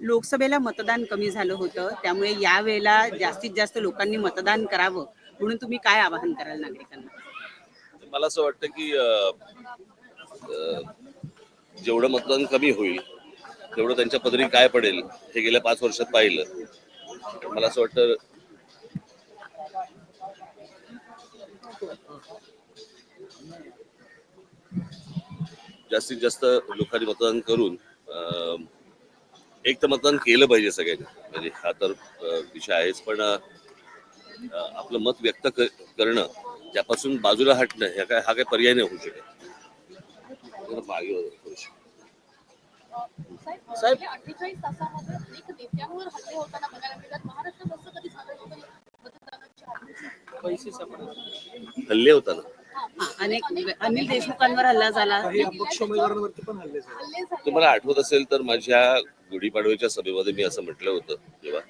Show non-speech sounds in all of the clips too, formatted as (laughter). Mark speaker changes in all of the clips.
Speaker 1: लोकसभेला मतदान कमी झालं होतं त्यामुळे यावेळेला जास्तीत जास्त लोकांनी मतदान करावं म्हणून तुम्ही काय आवाहन कराल नागरिकांना?
Speaker 2: म्हणजे मला असं वाटतं की अं, जेवढं मतदान कमी होईल तेवढं त्यांच्या पदरी काय पडेल हे गेल्या पाच वर्षात पाहिलं. मला असं वाटतं जास्तीत जास्त लोकांनी मतदान करून अं, एक तर मतदान केलं पाहिजे सगळ्यांनी. म्हणजे हा तर विषय आहेच पण आपलं मत व्यक्त करणं त्यापासून बाजूला हटणं ह्या काय हा काय पर्याय नाही होऊ शकत. मागे.
Speaker 3: साहेब नेत्यांवर हल्ले होताना.
Speaker 1: अनेक अनिल देशमुखांवर हल्ला झाला.
Speaker 4: अपक्ष उमेदवारांवरती पण हल्ले झाले.
Speaker 2: तुम्हाला आठवत असेल तर माझ्या गुढीपाडव्याच्या सभेमध्ये मी असं म्हटलं होतं तेव्हा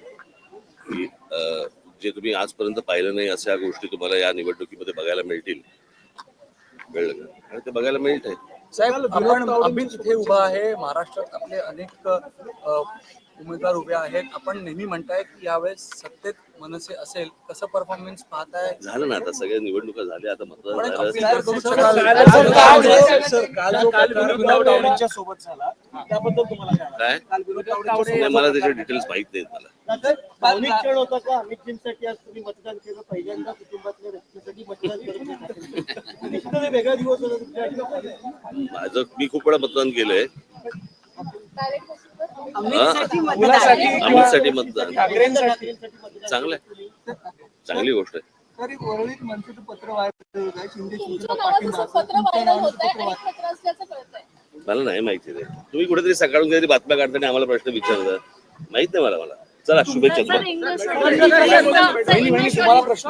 Speaker 2: की अं, जे तुम्ही आजपर्यंत पाहिलं नाही अशा गोष्टी तुम्हाला या निवडणुकीमध्ये बघायला मिळतील. कळलं का? आणि ते बघायला मिळत आहे
Speaker 4: साहेब आपण आम्ही इथे उभा आहे. महाराष्ट्रात आपले अनेक अ, उमेदवार उभे आहेत. आपण नेहमी म्हणताय की यावेळेस सत्तेत मनसे असेल कसं परफॉर्मन्स पाहताय?
Speaker 2: झालं ना आता सगळ्या निवडणुका झाल्या आता मतदान
Speaker 4: पण एक
Speaker 2: झालं
Speaker 4: अपील तर करू शकाल
Speaker 5: सर काल जो प्रकार विनोद तावडेंच्या सोबत झाला. त्याबद्दल तुम्हाला काय
Speaker 2: काय?
Speaker 5: काल विनोद तावडे
Speaker 2: नाही, मला त्याचे डिटेल्स माहीत नाहीत मला.
Speaker 5: भावनिक क्षण होता का? अमितजींसाठी आज तुम्ही मतदान केलं पहिल्यांदा कुटुंबातल्या व्यक्तीसाठी मतदान करत (laughs) निश्चितच एक वेगळा दिवस होता तुमच्यासाठी
Speaker 2: माझं मी खूप वेळा मतदान केलंय.
Speaker 1: अमितसाठी मतदान
Speaker 5: मुलासाठी
Speaker 2: मतदान चांगलं आहे चांगली गोष्ट आहे मला नाही माहिती रे तुम्ही कुठेतरी सकाळून काहीतरी बातम्या काढताना आम्हाला प्रश्न विचारता माहीत नाही मला मला चला शुभेच्छा तुम्हाला
Speaker 5: प्रश्न.